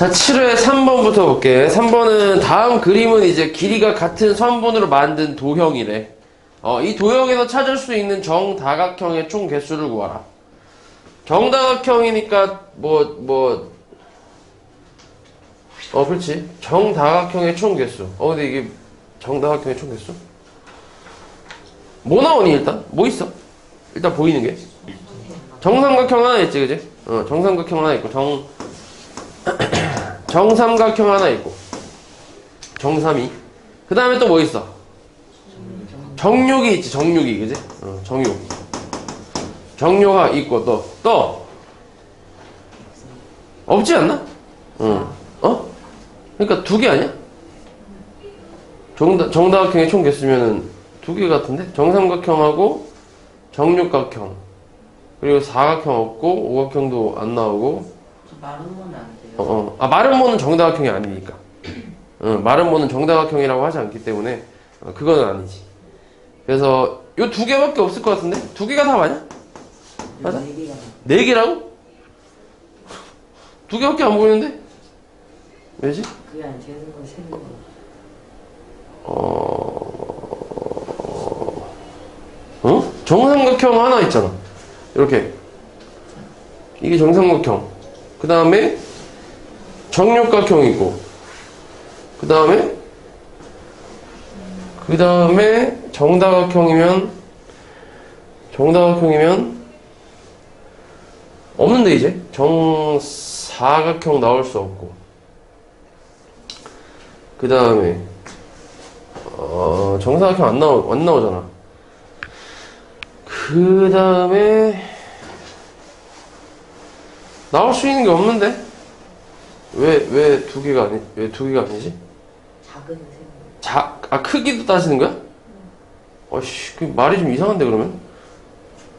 자, 7회 3번부터 볼게. 3번은 다음 그림은 이제 길이가 같은 선분으로 만든 도형이래. 어, 이 도형에서 찾을 수 있는 정다각형의 총 개수를 구하라. 정다각형이니까 뭐, 뭐, 어, 그렇지. 정다각형의 총 개수. 어, 근데 이게 정다각형의 총 개수? 뭐 나오니, 일단? 뭐 있어? 일단 보이는 게? 정삼각형 하나 있지, 그지? 어, 정삼각형 하나 있고, 정, 정삼각형 하나 있고. 정삼이. 그 다음에 또 뭐 있어? 정육이 있지 정육이. 그지? 어, 정육. 정육아 있고 또 또. 없지 않나? 응. 어? 그러니까 두 개 아니야? 정다, 정다각형의 총 개수면은 두 개 같은데? 정삼각형하고 정육각형. 그리고 사각형 없고 오각형도 안 나오고. 저 마른 거는 안 돼요. 어, 어. 아, 마른 모는 정다각형이 아니니까. 응, 마른 모는 정다각형이라고 하지 않기 때문에 어, 그거는 아니지. 그래서 요 두 개밖에 없을 것 같은데? 두 개가 다 맞냐? 맞아? 네네 개라고? 두 개밖에 안 보이는데? 왜지? 그게 안 되는 거 세는 거. 어... 어? 정삼각형 하나 있잖아. 이렇게. 이게 정삼각형. 그 다음에 정육각형 있고. 그 다음에 그 다음에 정다각형이면 정다각형이면 없는데 이제 정사각형 나올 수 없고. 그 다음에 어, 정사각형 안 나오, 안 나오잖아. 그 다음에, 나올 수 있는 게 없는데? 왜, 왜 두 개가 아니, 왜 두 개가 아니지? 작은 거. 자, 아, 크기도 따지는 거야? 어씨, 그 말이 좀 이상한데, 그러면?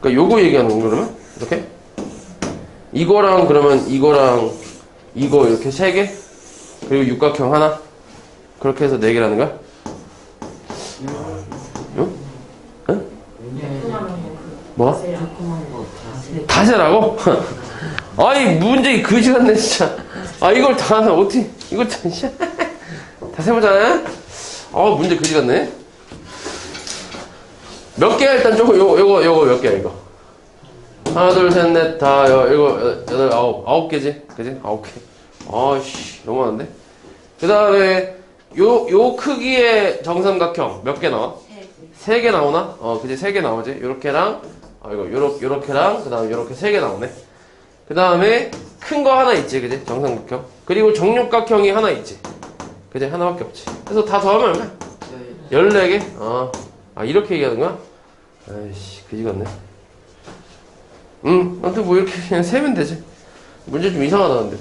그니까 요거 얘기하는 거, 그러면? 이렇게? 이거랑, 그러면 이거랑 이거 이렇게 세 개? 그리고 육각형 하나? 그렇게 해서 네 개라는 거야? 응? 응? 거. 세. 다세라고? 아이 문제 그지 같네 진짜 아 이걸 다 어떻게 이걸 다 다 세보자 아 문제 그지 같네. 몇 개야? 일단 조금 요거 요거 요거 몇 개야 이거? 하나 둘셋넷다 일곱 여덟, 아홉 아홉 개지? 그지? 아홉 개. 아씨 너무 많은데? 그 다음에 요 요 크기의 정삼각형 몇 개 나와? 세 개. 나오나? 어, 그지? 세 개 나오지. 요렇게랑 아 이거 요렇게 요렇게랑 그다음에 요렇게 세 개 나오네. 그 다음에 큰 거 하나 있지, 그지? 정삼각형. 그리고 정육각형이 하나 있지. 그지? 하나밖에 없지. 그래서 다 더하면 얼마? 14개? 어. 아, 이렇게 얘기하는 거야? 아이씨, 그지 같네. 응, 아무튼 뭐 이렇게 그냥 세면 되지. 문제 좀 이상하다, 근데.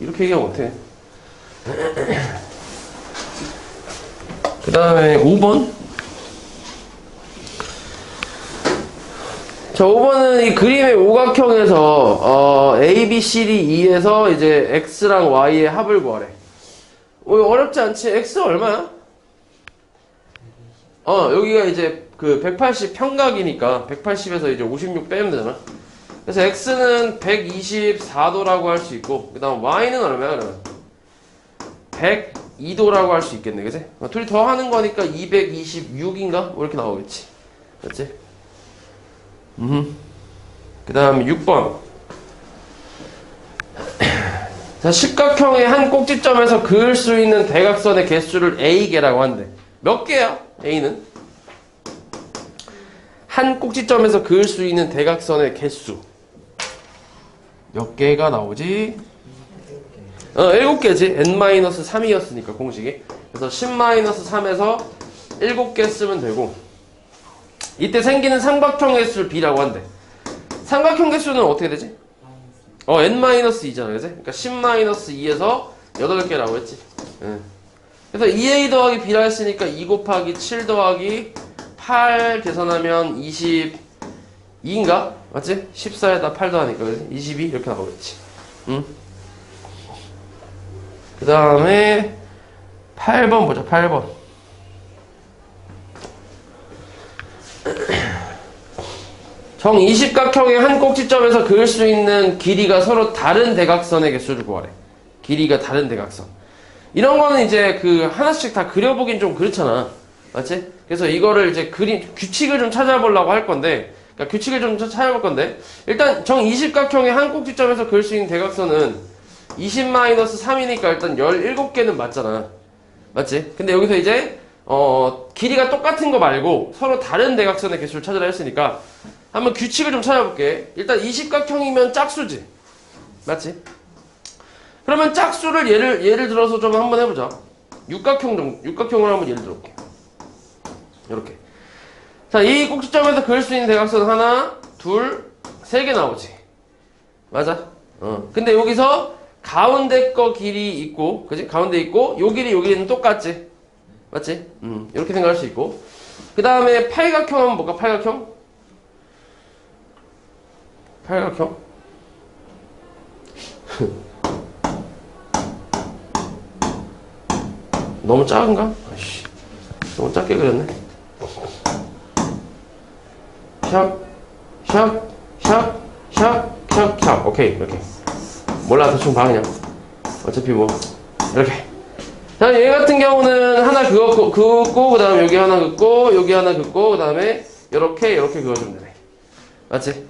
이렇게 얘기하면 어떡해. 그 다음에 5번. 자, 5번은 이 그림의 오각형에서 어, A, B, C, D, E에서 이제 X랑 Y의 합을 구하래. 어, 어렵지 않지? X 얼마야? 어, 여기가 이제 그 180 평각이니까 180에서 이제 56 빼면 되잖아. 그래서 X는 124도라고 할 수 있고, 그 다음 Y는 얼마야, 그러면? 102도라고 할 수 있겠네, 그지? 어, 둘이 더 하는 거니까 226인가? 뭐 이렇게 나오겠지. 그렇지? 음. 그 다음 6번. 자, 십각형의 한 꼭지점에서 그을 수 있는 대각선의 개수를 A개라고 한대. 몇 개야? A는? 한 꼭지점에서 그을 수 있는 대각선의 개수. 몇 개가 나오지? 어, 7개지. n-3이었으니까 공식이. 그래서 10-3에서 7개 쓰면 되고. 이때 생기는 삼각형 개수를 B라고 한대. 삼각형 개수는 어떻게 되지? 어, n-2잖아, 그지? 그러니까 10-2에서 8개라고 했지. 예. 그래서 2a 더하기 b라 했으니까 2 곱하기 7 더하기 8 계산하면 22인가? 맞지? 14에다 8 더하니까, 그지? 22 이렇게 나오겠지. 응? 그 다음에 8번 보자, 8번. 정 20각형의 한 꼭지점에서 그을 수 있는 길이가 서로 다른 대각선의 개수를 구하래. 길이가 다른 대각선. 이런 거는 이제 그 하나씩 다 그려보긴 좀 그렇잖아. 맞지? 그래서 이거를 이제 그림, 규칙을 좀 찾아보려고 할 건데, 그러니까 규칙을 좀 찾- 찾아볼 건데, 일단 정 20각형의 한 꼭지점에서 그릴 수 있는 대각선은 20-3이니까 일단 17개는 맞잖아. 맞지? 근데 여기서 이제, 어, 길이가 똑같은 거 말고 서로 다른 대각선의 개수를 찾으라 했으니까, 한번 규칙을 좀 찾아볼게. 일단 20각형이면 짝수지. 맞지? 그러면 짝수를 예를 예를 들어서 좀 한번 해보자. 육각형 정 육각형으로 한번 예를 들어볼게. 이렇게. 자, 이 꼭지점에서 그릴 수 있는 대각선 하나, 둘, 세 개 나오지. 맞아. 어. 근데 여기서 가운데 거 길이 있고, 그지? 가운데 있고, 요 길이 요 길이는 똑같지. 맞지? 음, 이렇게 생각할 수 있고. 그 다음에 팔각형 한번 볼까? 팔각형? 팔각형? 너무 작은가? 아이씨, 너무 작게 그렸네. 샵. 오케이, 이렇게. 몰라, 대충 봐, 그냥. 어차피 뭐, 이렇게. 자, 얘 같은 경우는 하나 그었고, 그었고, 그 다음에 여기 하나 긋고, 여기 하나 긋고, 그 다음에 이렇게, 이렇게 그어주면 되네. 맞지?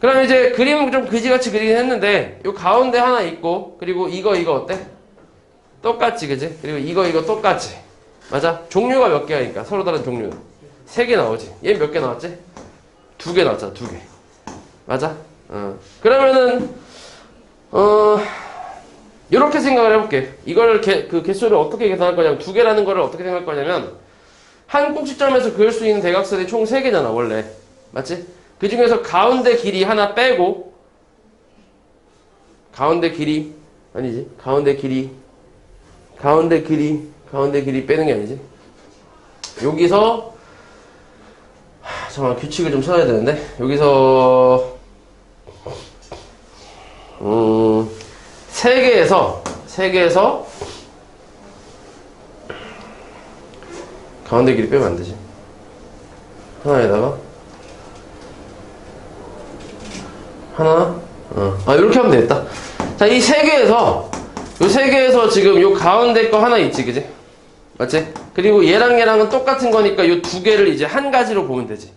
그럼 이제 그림은 좀 그지같이 그리긴 했는데, 요 가운데 하나 있고, 그리고 이거, 이거 어때? 똑같지, 그지? 그리고 이거, 이거 똑같지? 맞아? 종류가 몇 개야니까, 서로 다른 종류. 세 개 나오지. 얘 몇 개 나왔지? 두 개 나왔잖아, 두 개. 맞아? 어. 그러면은, 어, 이렇게 생각을 해볼게. 이걸 개, 그 개수를 어떻게 계산할 거냐면, 두 개라는 거를 어떻게 생각할 거냐면, 한 꼭지점에서 그을 수 있는 대각선이 총 세 개잖아, 원래. 맞지? 그 중에서 가운데 길이 하나 빼고, 가운데 길이, 아니지. 가운데 길이, 가운데 길이, 가운데 길이 빼는 게 아니지. 여기서, 하, 잠깐만, 규칙을 좀 찾아야 되는데, 여기서, 음, 세 개에서, 세 개에서, 가운데 길이 빼면 안 되지. 하나에다가, 하나, 어. 아, 이렇게 하면 되겠다. 자, 이 세 개에서, 요세 개에서 지금 요 가운데 거 하나 있지, 그지? 맞지? 그리고 얘랑 얘랑은 똑같은 거니까 요두 개를 이제 한 가지로 보면 되지.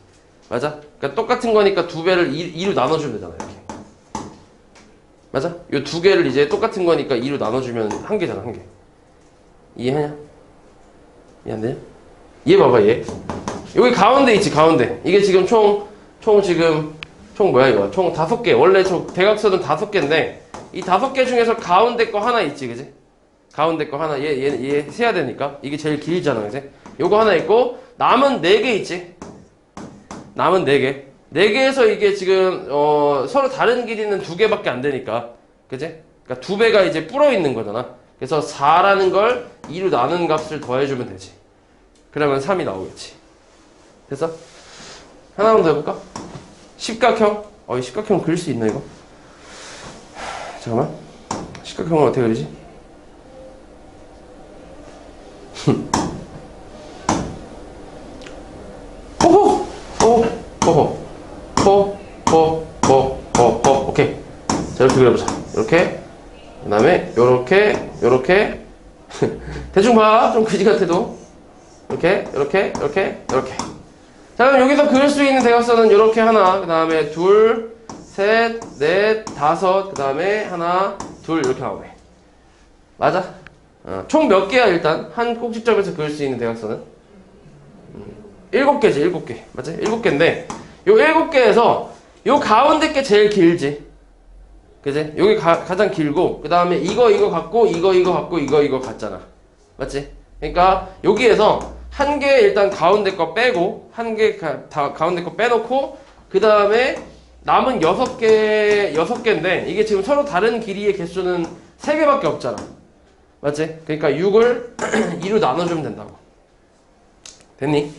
맞아? 그러니까 똑같은 거니까 두 배를 2, 로 나눠주면 되잖아, 이렇게. 맞아? 요 두 개를 이제 똑같은 거니까 2로 나눠주면 한 개잖아, 한 개. 이해하냐? 이해 안 되냐? 얘 봐봐, 얘. 여기 가운데 있지, 가운데. 이게 지금 총, 총 지금, 총 뭐야, 이거? 총 다섯 개. 원래 저 대각선은 다섯 개인데, 이 다섯 개 중에서 가운데 거 하나 있지, 그지? 가운데 거 하나, 얘, 얘, 얘 세야 되니까. 이게 제일 길잖아, 그지? 요거 하나 있고, 남은 네 개 있지? 남은 네 개. 네 개에서 이게 지금, 어, 서로 다른 길이는 두 개밖에 안 되니까. 그지? 그러니까 두 배가 이제 불어 있는 거잖아. 그래서 4라는 걸 2로 나눈 값을 더해주면 되지. 그러면 3이 나오겠지. 됐어? 하나만 더 해볼까? 십각형. 어, 이 십각형 그릴 수 있나, 이거? 하, 잠깐만. 십각형을 어떻게 그리지? 호호! 호호! 호호! 호! 자, 이렇게 그려보자. 이렇게. 그 다음에, 요렇게, 요렇게. 대충 봐. 좀 그지 같아도. 이렇게, 이렇게, 이렇게, 이렇게. 자, 그럼 여기서 그릴 수 있는 대각선은 이렇게 하나, 그 다음에 둘, 셋, 넷, 다섯, 그 다음에 하나, 둘, 이렇게 나오네. 맞아? 어, 총 몇 개야, 일단? 한 꼭지점에서 그릴 수 있는 대각선은? 음, 일곱 개지, 일곱 개. 맞지? 일곱 개인데, 요 일곱 개에서 요 가운데 게 제일 길지. 그지? 여기 가, 가장 길고, 그 다음에 이거, 이거 갖고, 이거, 이거 갖고, 이거, 이거 같잖아. 맞지? 그러니까 여기에서 한 개 일단 가운데 거 빼고 한개다 가운데 거 빼놓고 그 다음에 남은 여섯 개 여섯 개인데 이게 지금 서로 다른 길이의 개수는 세 개밖에 없잖아. 맞지? 그러니까 6을 2로 나눠주면 된다고. 됐니?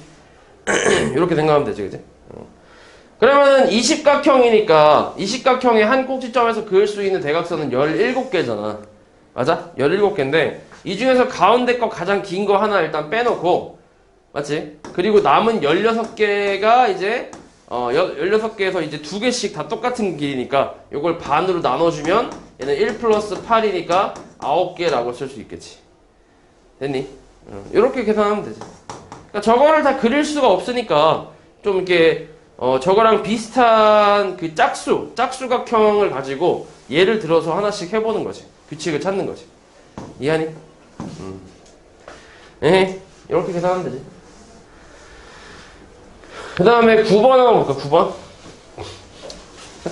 이렇게 생각하면 되지, 그지? 어. 그러면은 20각형이니까 20각형의 한 꼭지점에서 그을 수 있는 대각선은 17개잖아. 맞아? 17개인데 이 중에서 가운데 거 가장 긴 거 하나 일단 빼놓고 맞지? 그리고 남은 16개가 이제 어 16개에서 이제 두 개씩 다 똑같은 길이니까 이걸 반으로 나눠주면 얘는 1 플러스 8이니까 9개라고 쓸 수 있겠지. 됐니? 이렇게 계산하면 되지. 그러니까 저거를 다 그릴 수가 없으니까 좀 이렇게 어, 저거랑 비슷한 그 짝수, 짝수각형을 가지고 예를 들어서 하나씩 해보는 거지. 규칙을 찾는 거지. 이해하니? 음. 에 이렇게 계산하면 되지. 그 다음에 9번 한번 볼까, 9번?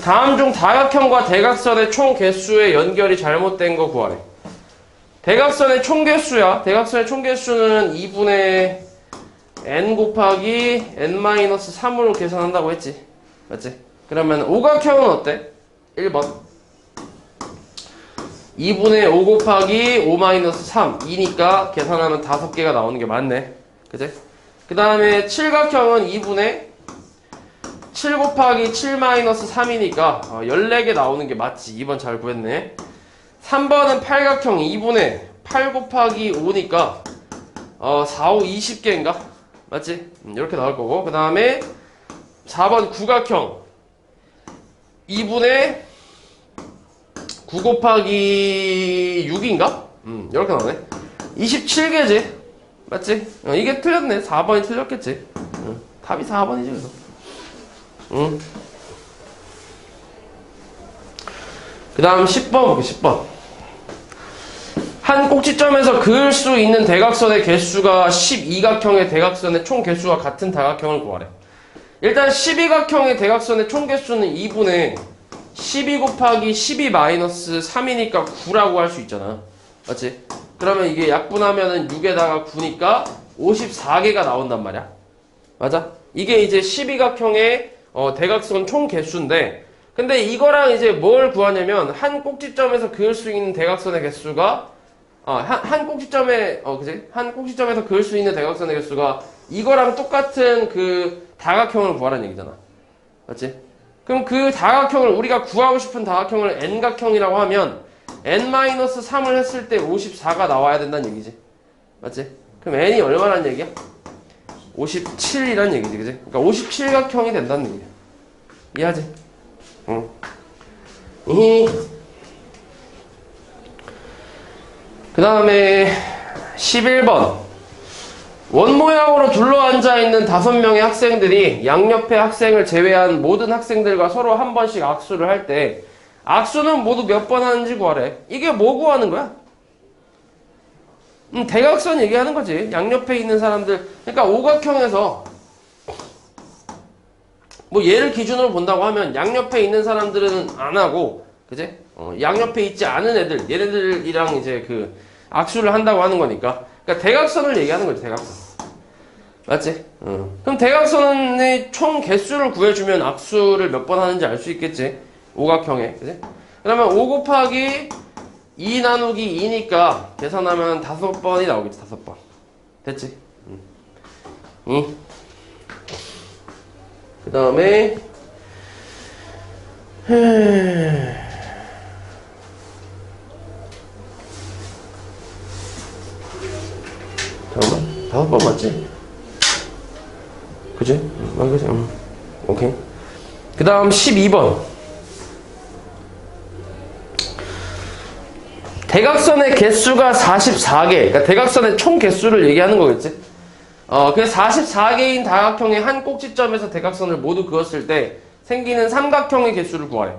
다음 중 다각형과 대각선의 총 개수의 연결이 잘못된 거 구하래. 대각선의 총 개수야. 대각선의 총 개수는 2분의 n 곱하기 n-3으로 계산한다고 했지. 맞지? 그러면 오각형은 어때? 1번. 2분의 5 곱하기 5-3, 2니까 계산하면 5개가 나오는 게 맞네. 그지? 그 다음에 칠각형은 2분의 7 곱하기 7-3이니까 어, 14개 나오는 게 맞지. 2번 잘 구했네. 3번은 팔각형 2분의 8 곱하기 5니까 어, 4, 5, 20개인가? 맞지? 음, 이렇게 나올 거고. 그 다음에 4번 구각형 2분의 9 곱하기 6인가? 음, 이렇게 나오네. 27개지? 맞지? 어, 이게 틀렸네. 4번이 틀렸겠지? 응. 답이 4번이지, 그래서. 응. 그 다음 10번 볼게, 10번. 한 꼭지점에서 그을 수 있는 대각선의 개수가 12각형의 대각선의 총 개수와 같은 다각형을 구하래. 일단 12각형의 대각선의 총 개수는 2분의 12 곱하기 12 마이너스 3이니까 9라고 할 수 있잖아. 맞지? 그러면 이게 약분하면은 6에다가 9니까 54개가 나온단 말이야. 맞아? 이게 이제 12각형의 어, 대각선 총 개수인데 근데 이거랑 이제 뭘 구하냐면 한 꼭지점에서 그을 수 있는 대각선의 개수가 어, 한, 한 꼭지점에 어 그지? 한 꼭지점에서 그을 수 있는 대각선의 개수가 이거랑 똑같은 그 다각형을 구하라는 얘기잖아. 맞지? 그럼 그 다각형을 우리가 구하고 싶은 다각형을 n각형이라고 하면 n-3을 했을 때 54가 나와야 된다는 얘기지. 맞지? 그럼 n이 얼마란 얘기야? 57이란 얘기지, 그지? 그러니까 57각형이 된다는 얘기야. 이해하지? 응. 이. 그 다음에 11번. 원 모양으로 둘러 앉아 있는 다섯 명의 학생들이 양옆의 학생을 제외한 모든 학생들과 서로 한 번씩 악수를 할 때 악수는 모두 몇 번 하는지 구하래. 이게 뭐 구하는 거야? 음, 대각선 얘기하는 거지. 양옆에 있는 사람들. 그러니까 오각형에서 뭐 얘를 기준으로 본다고 하면 양옆에 있는 사람들은 안 하고, 그지? 어, 양옆에 있지 않은 애들, 얘네들이랑 이제 그 악수를 한다고 하는 거니까. 그러니까 대각선을 얘기하는 거지, 대각선. 맞지? 어. 그럼 대각선의 총 개수를 구해주면 악수를 몇 번 하는지 알 수 있겠지? 오각형에, 그지? 그러면 5 곱하기 2 나누기 2니까 계산하면 다섯 번이 나오겠지, 다섯 번. 됐지? 응. 응. 그 다음에, 잠깐만, 다섯 번 맞지? 그지? 응, 아, 그지? 응. 오케이. 그 다음 12번. 대각선의 개수가 44개. 그러니까 대각선의 총 개수를 얘기하는 거겠지? 어, 그 44개인 다각형의 한 꼭지점에서 대각선을 모두 그었을 때 생기는 삼각형의 개수를 구하래.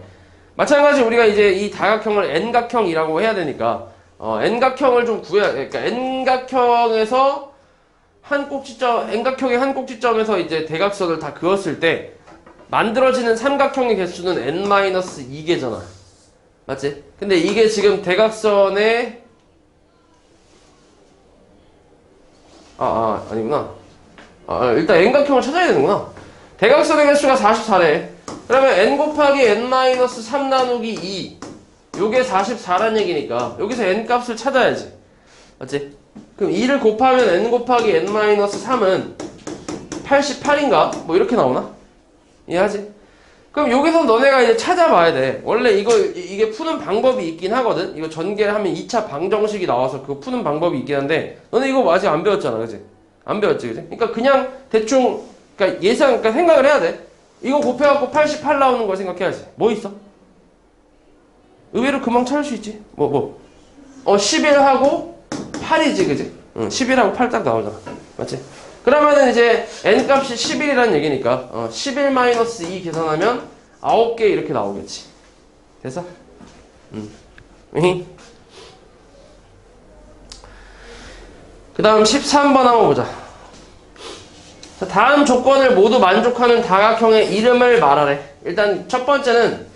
마찬가지 우리가 이제 이 다각형을 n각형이라고 해야 되니까 어, n각형을 좀 구해야 그러니까 n각형에서 한 꼭지점 n각형의 한 꼭지점에서 이제 대각선을 다 그었을 때 만들어지는 삼각형의 개수는 n-2개잖아. 맞지? 근데 이게 지금 대각선의 아, 아, 아니구나. 아, 일단 n각형을 찾아야 되는구나. 대각선의 개수가 44래. 그러면 n 곱하기 n-3 나누기 2. 요게 44란 얘기니까 여기서 n 값을 찾아야지. 맞지? 그럼 2를 곱하면 n 곱하기 n-3은 88인가? 뭐 이렇게 나오나? 이해하지? 그럼 여기서 너네가 이제 찾아봐야 돼. 원래 이거 이- 이게 푸는 방법이 있긴 하거든. 이거 전개를 하면 2차 방정식이 나와서 그거 푸는 방법이 있긴 한데 너네 이거 아직 안 배웠잖아, 그지? 안 배웠지, 그지? 그러니까 그냥 대충 그러니까 예상, 그러니까 생각을 해야 돼. 이거 곱해 갖고 88 나오는 걸 생각해야지. 뭐 있어? 의외로 금방 찾을 수 있지. 뭐 뭐. 어, 11하고 8이지, 그지? 응, 11하고 8 딱 나오잖아. 맞지? 그러면은 이제 n 값이 11이라는 얘기니까 어, 11-2 계산하면 9개 이렇게 나오겠지. 됐어? 음. 그 다음 13번 한번 보자. 자, 다음 조건을 모두 만족하는 다각형의 이름을 말하래. 일단 첫 번째는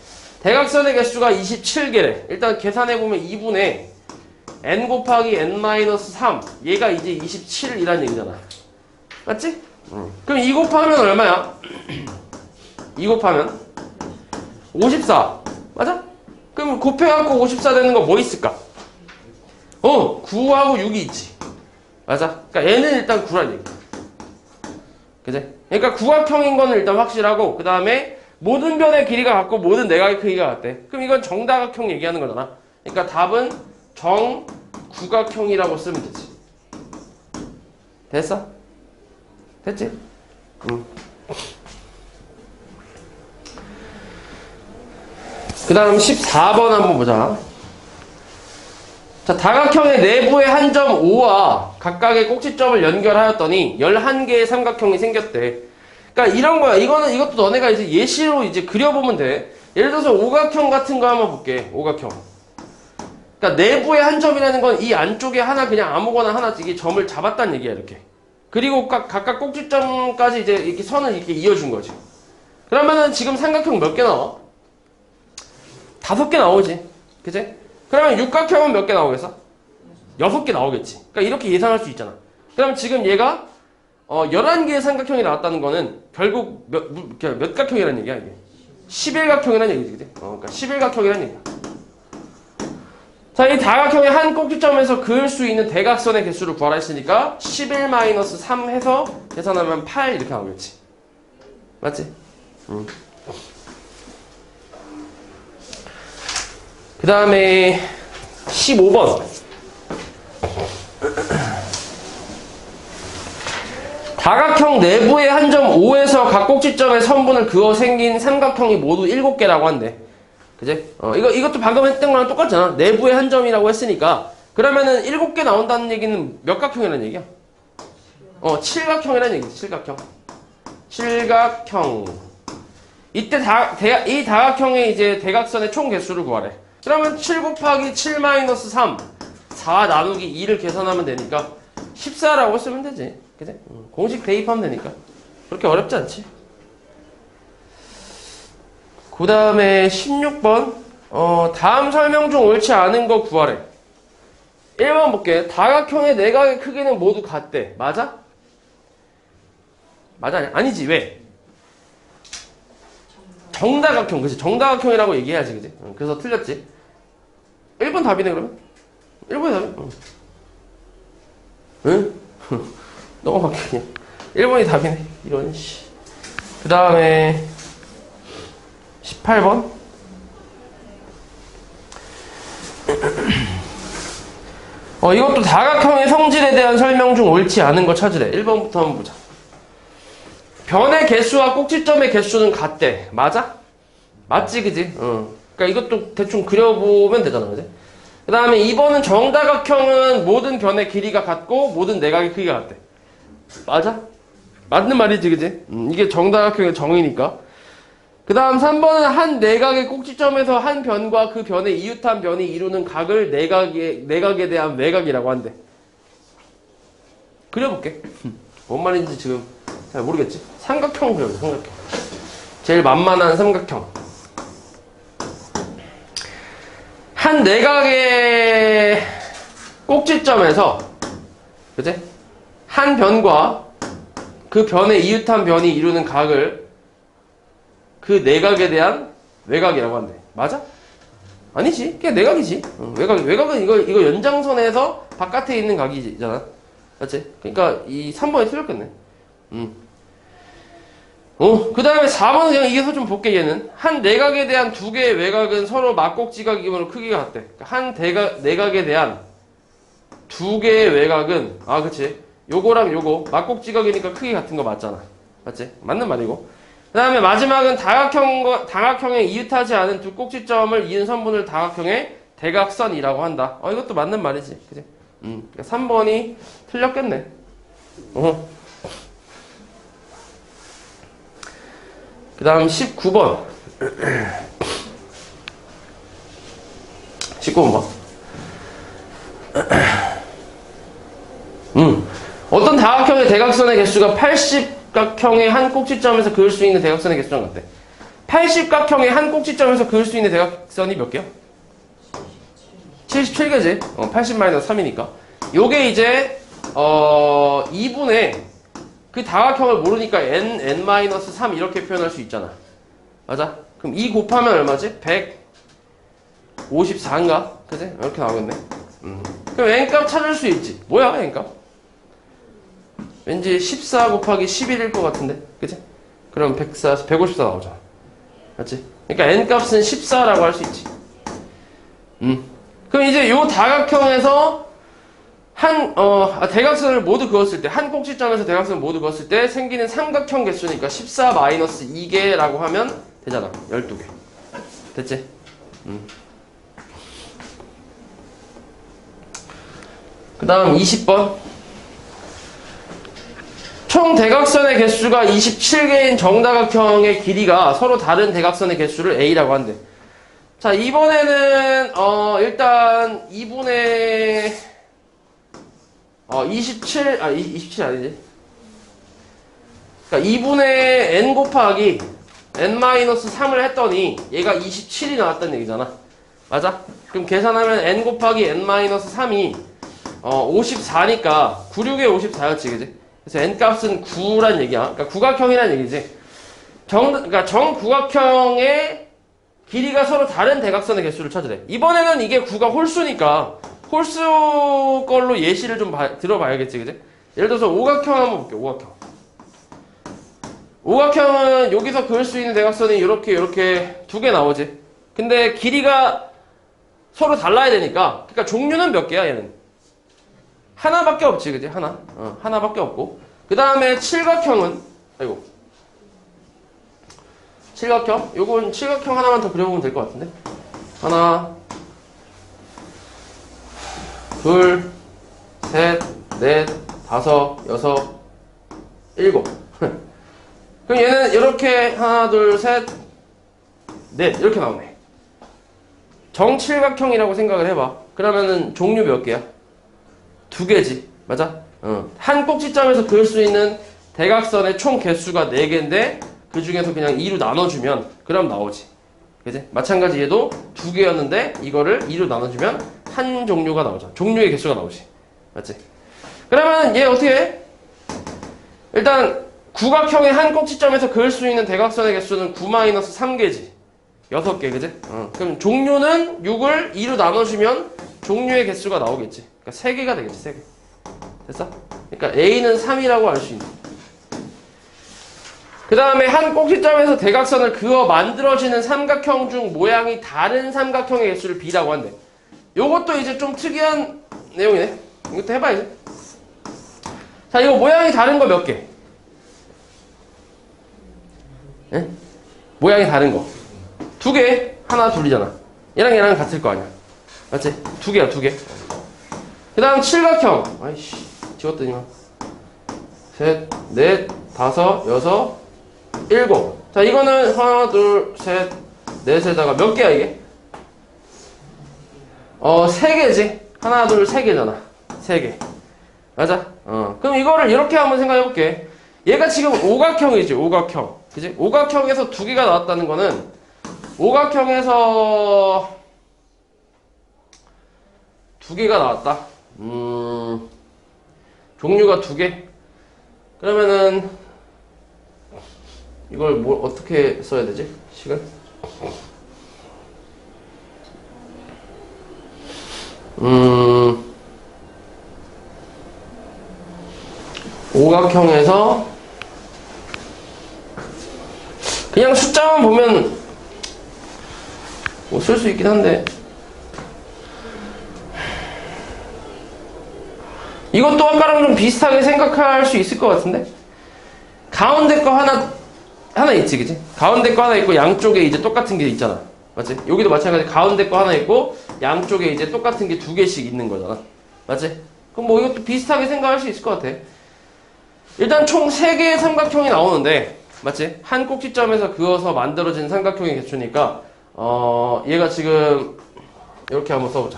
대각선의 개수가 27개래. 일단 계산해보면 2분의 n 곱하기 n-3 얘가 이제 27이란 얘기잖아. 맞지? 그럼 2 곱하면 얼마야? 2 곱하면 54 맞아? 그럼 곱해갖고 54 되는 거 뭐 있을까? 어 9하고 6이 있지 맞아? 그러니까 n은 일단 9란 얘기 그지? 그러니까 구각형인 거는 일단 확실하고 그 다음에 모든 변의 길이가 같고 모든 내각의 크기가 같대 그럼 이건 정다각형 얘기하는 거잖아 그러니까 답은 정구각형이라고 쓰면 되지 됐어? 됐지? 응. 그 다음 14번 한번 보자. 자, 다각형의 내부의 한 점 5와 각각의 꼭지점을 연결하였더니 11개의 삼각형이 생겼대. 그러니까 이런 거야. 이거는 이것도 너네가 이제 예시로 이제 그려보면 돼. 예를 들어서 오각형 같은 거 한번 볼게. 오각형. 그러니까 내부의 한 점이라는 건 이 안쪽에 하나 그냥 아무거나 하나 이게 점을 잡았다는 얘기야, 이렇게. 그리고 각, 각각 꼭지점까지 이제 이렇게 선을 이렇게 이어준 거지. 그러면은 지금 삼각형 몇 개 나와? 다섯 개 나오지. 그지? 그러면 육각형은 몇 개 나오겠어? 여섯 개 나오겠지. 그러니까 이렇게 예상할 수 있잖아. 그럼 지금 얘가 어, 11개의 삼각형이 나왔다는 거는 결국 몇, 무- 몇, 몇 각형이라는 얘기야, 이게. 11각형이라는 얘기지, 그지? 어, 그러니까 11각형이라는 얘기야. 자, 이 다각형의 한 꼭지점에서 그을 수 있는 대각선의 개수를 구하라 했으니까 11-3 해서 계산하면 8 이렇게 나오겠지. 맞지? 음. 그 다음에 15번. 다각형 내부의 한 점 5에서 각 꼭지점의 선분을 그어 생긴 삼각형이 모두 7개라고 한대. 그지? 어, 이거, 이것도 방금 했던 거랑 똑같잖아. 내부의 한 점이라고 했으니까. 그러면은 7개 나온다는 얘기는 몇 각형이라는 얘기야? 어, 칠각형이라는 얘기지, 칠각형. 칠각형. 이때 다, 대, 이 다각형의 이제 대각선의 총 개수를 구하래. 그러면 7 곱하기 7 마이너스 3. 4 나누기 2를 계산하면 되니까 14라고 쓰면 되지. 그지? 응, 공식 대입하면 되니까. 그렇게 어렵지 않지. 그 다음에 16번. 어, 다음 설명 중 옳지 않은 거 구하래. 1번 볼게. 다각형의 내각의 크기는 모두 같대. 맞아? 맞아? 아니- 아니지. 왜? 정다각형. 그치? 정다각형이라고 얘기해야지. 그지? 응, 그래서 틀렸지. 1번 답이네, 그러면? 1번이 답이네. 응? 응? 넘어갈게, 그냥. 1번이 답이네. 이런, 씨. 그 다음에, 18번. 어, 이것도 다각형의 성질에 대한 설명 중 옳지 않은 거 찾으래. 1번부터 한번 보자. 변의 개수와 꼭지점의 개수는 같대. 맞아? 맞지, 그지? 어. 그니까 이것도 대충 그려보면 되잖아, 그지? 그 다음에 2번은 정다각형은 모든 변의 길이가 같고 모든 내각의 크기가 같대. 맞아? 맞는 말이지, 그지? 음, 이게 정다각형의 정의니까. 그 다음 3번은 한 내각의 꼭지점에서 한 변과 그 변의 이웃한 변이 이루는 각을 내각에, 내각에 대한 외각이라고 한대. 그려볼게. 뭔 말인지 지금 잘 모르겠지? 삼각형 그려볼게, 삼각형. 제일 만만한 삼각형. 한 내각의 꼭지점에서, 그지? 한 변과 그 변의 이웃한 변이 이루는 각을 그 내각에 대한 외곽이라고 한대. 맞아? 아니지. 그냥 내각이지. 응, 외곽, 외곽은 이거, 이거 연장선에서 바깥에 있는 각이잖아. 맞지? 그러니까 이 3번이 틀렸겠네. 음. 어, 그 다음에 4번은 그냥 이게서 좀 볼게, 얘는. 한 내각에 대한 두 개의 외곽은 서로 막꼭지각이므로 크기가 같대. 그러니까 한 대각, 내각에 대한 두 개의 외곽은, 아, 그치. 요거랑 요거, 막꼭지각이니까 크기 같은 거 맞잖아. 맞지? 맞는 말이고. 그 다음에 마지막은 다각형, 다각형에 이웃하지 않은 두 꼭지점을 이은 선분을 다각형의 대각선이라고 한다. 어, 이것도 맞는 말이지. 그지? 음, 3번이 틀렸겠네. 어. 그 다음 19번. 19번 봐. 음. 어떤 다각형의 대각선의 개수가 80각형의 한 꼭지점에서 그을 수 있는 대각선의 개수랑 같대. 80각형의 한 꼭지점에서 그을 수 있는 대각선이 몇 개야? 77개지. 어, 80-3이니까. 요게 이제 어 2분의 그 다각형을 모르니까 n, n-3 이렇게 표현할 수 있잖아. 맞아? 그럼 2 곱하면 얼마지? 154인가? 그지? 이렇게 나오겠네. 음. 그럼 n값 찾을 수 있지. 뭐야, n값? 왠지 14 곱하기 11일 것 같은데. 그지? 그럼 104, 154 나오잖아. 맞지? 그러니까 n값은 14라고 할 수 있지. 음. 그럼 이제 요 다각형에서 한, 어, 아, 대각선을 모두 그었을 때, 한 꼭지점에서 대각선을 모두 그었을 때 생기는 삼각형 개수니까 14 마이너스 2개라고 하면 되잖아. 12개. 됐지? 음. 그 다음 20번. 총 대각선의 개수가 27개인 정다각형의 길이가 서로 다른 대각선의 개수를 A라고 한대. 자, 이번에는, 어, 일단, 2분의, 어, 27, 아, 27 아니지. 그니까 2분의 n 곱하기 n-3을 했더니 얘가 27이 나왔다는 얘기잖아. 맞아? 그럼 계산하면 n 곱하기 n-3이 어, 54니까 96에 54였지, 그지? 그래서 n 값은 9란 얘기야. 그러니까 구각형이란 얘기지. 정, 그러니까 정구각형의 길이가 서로 다른 대각선의 개수를 찾으래. 이번에는 이게 9가 홀수니까 홀수 걸로 예시를 좀 봐- 들어봐야겠지, 그지? 예를 들어서 오각형 한번 볼게요, 오각형. 오각형은 여기서 그을 수 있는 대각선이 이렇게 이렇게 두 개 나오지. 근데 길이가 서로 달라야 되니까, 그러니까 종류는 몇 개야, 얘는? 하나밖에 없지, 그지? 하나. 어, 하나밖에 없고. 그 다음에 칠각형은, 아이고. 칠각형? 요건 칠각형 하나만 더 그려보면 될 것 같은데? 하나, 둘, 셋, 넷, 다섯, 여섯, 일곱. 그럼 얘는 이렇게 하나, 둘, 셋, 넷 이렇게 나오네. 정칠각형이라고 생각을 해봐. 그러면은 종류 몇 개야? 두 개지. 맞아? 어. 한 꼭지점에서 그을 수 있는 대각선의 총 개수가 네 개인데 그 중에서 그냥 2로 나눠주면 그럼 나오지. 그지? 마찬가지 얘도 두 개였는데 이거를 2로 나눠주면 한 종류가 나오죠. 종류의 개수가 나오지. 맞지? 그러면 얘 어떻게 해? 일단 구각형의 한 꼭지점에서 그을 수 있는 대각선의 개수는 9-3개지. 6개, 그지? 어. 그럼 종류는 6을 2로 나눠주면 종류의 개수가 나오겠지. 그러니까 3개가 되겠지, 3개. 됐어? 그러니까 A는 3이라고 알 수 있는. 그 다음에 한 꼭지점에서 대각선을 그어 만들어지는 삼각형 중 모양이 다른 삼각형의 개수를 B라고 한대. 요것도 이제 좀 특이한 내용이네. 이것도 해봐야지. 자, 이거 모양이 다른 거 몇 개? 예? 모양이 다른 거. 두 개, 하나, 둘이잖아. 얘랑 얘랑 같을 거 아니야. 맞지? 두 개야, 두 개. 그 다음 칠각형. 아이씨, 지웠더니만. 셋, 넷, 다섯, 여섯, 일곱. 자, 이거는 하나, 둘, 셋, 넷에다가 몇 개야, 이게? 어, 세 개지. 하나, 둘, 세 개잖아. 세 개. 맞아? 어. 그럼 이거를 이렇게 한번 생각해 볼게. 얘가 지금 오각형이지, 오각형. 그지? 오각형에서 두 개가 나왔다는 거는 오각형에서 두 개가 나왔다. 음, 종류가 두 개? 그러면은 이걸 뭘 어떻게 써야 되지? 식을? 음, 오각형에서 그냥 숫자만 보면 뭐 쓸 수 있긴 한데 이것도 아까랑 좀 비슷하게 생각할 수 있을 것 같은데 가운데 거 하나 하나 있지 그지 가운데 거 하나 있고 양쪽에 이제 똑같은 게 있잖아 맞지? 여기도 마찬가지 가운데 거 하나 있고 양쪽에 이제 똑같은 게 두 개씩 있는 거잖아. 맞지? 그럼 뭐 이것도 비슷하게 생각할 수 있을 것 같아. 일단 총 3개의 삼각형이 나오는데 맞지? 한 꼭지점에서 그어서 만들어진 삼각형의 개수니까 어 얘가 지금 이렇게 한번 써보자.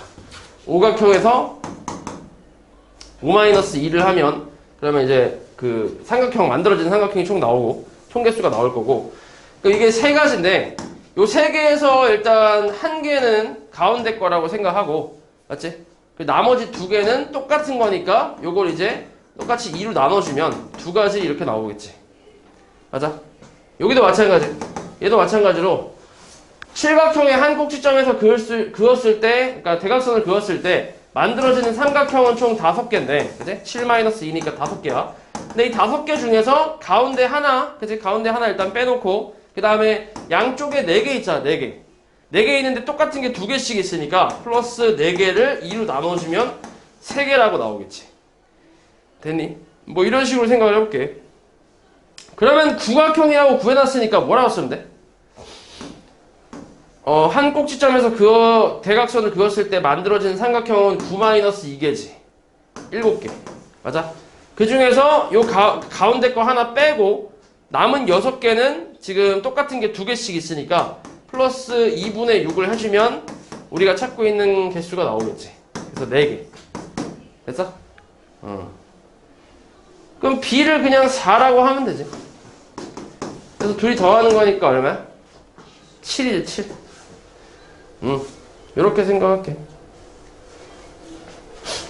오각형에서 5-2를 하면 그러면 이제 그 삼각형 만들어진 삼각형이 총 나오고 총 개수가 나올 거고 그러니까 이게 세 가지인데 요 세 개에서 일단 한 개는 가운데 거라고 생각하고 맞지? 그 나머지 두 개는 똑같은 거니까 요걸 이제 똑같이 2로 나눠주면 두 가지 이렇게 나오겠지 맞아? 여기도 마찬가지 얘도 마찬가지로 칠각형의 한 꼭지점에서 그었을, 그었을 때 그러니까 대각선을 그었을 때 만들어지는 삼각형은 총 다섯 개인데 그지? 7-2니까 다섯 개야 근데 이 다섯 개 중에서 가운데 하나 그지? 가운데 하나 일단 빼놓고 그 다음에 양쪽에 네개 있잖아 네 개. 네개 있는데 똑같은 게두 개씩 있으니까 플러스 네 개를 2로 나눠주면 세 개라고 나오겠지. 됐니? 뭐 이런 식으로 생각을 해볼게. 그러면 구각형이라고 구해놨으니까 뭐라고 쓰면 돼? 어, 한 꼭지점에서 그어, 대각선을 그었을 때 만들어진 삼각형은 9-2개지. 7개. 맞아? 그 중에서 요 가, 가운데 거 하나 빼고 남은 6개는 지금 똑같은 게두 개씩 있으니까 플러스 2분의 6을 해주면 우리가 찾고 있는 개수가 나오겠지. 그래서 4개. 됐어? 어. 그럼 B를 그냥 4라고 하면 되지. 그래서 둘이 더하는 거니까 얼마야? 7이지, 7. 응. 이렇게 생각할게.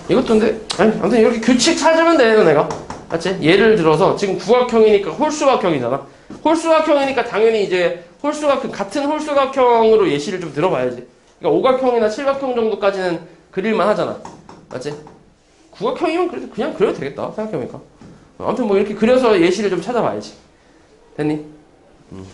이것도 근데, 아니, 아무튼 이렇게 규칙 찾으면 돼, 너네가. 맞지? 예를 들어서, 지금 구각형이니까 홀수각형이잖아. 홀수각형이니까 당연히 이제 홀수각형, 같은 홀수각형으로 예시를 좀 들어봐야지. 그러니까 오각형이나 칠각형 정도까지는 그릴만 하잖아. 맞지? 구각형이면 그래도 그냥 그려도 되겠다, 생각해보니까. 아무튼 뭐 이렇게 그려서 예시를 좀 찾아봐야지. 됐니? 음.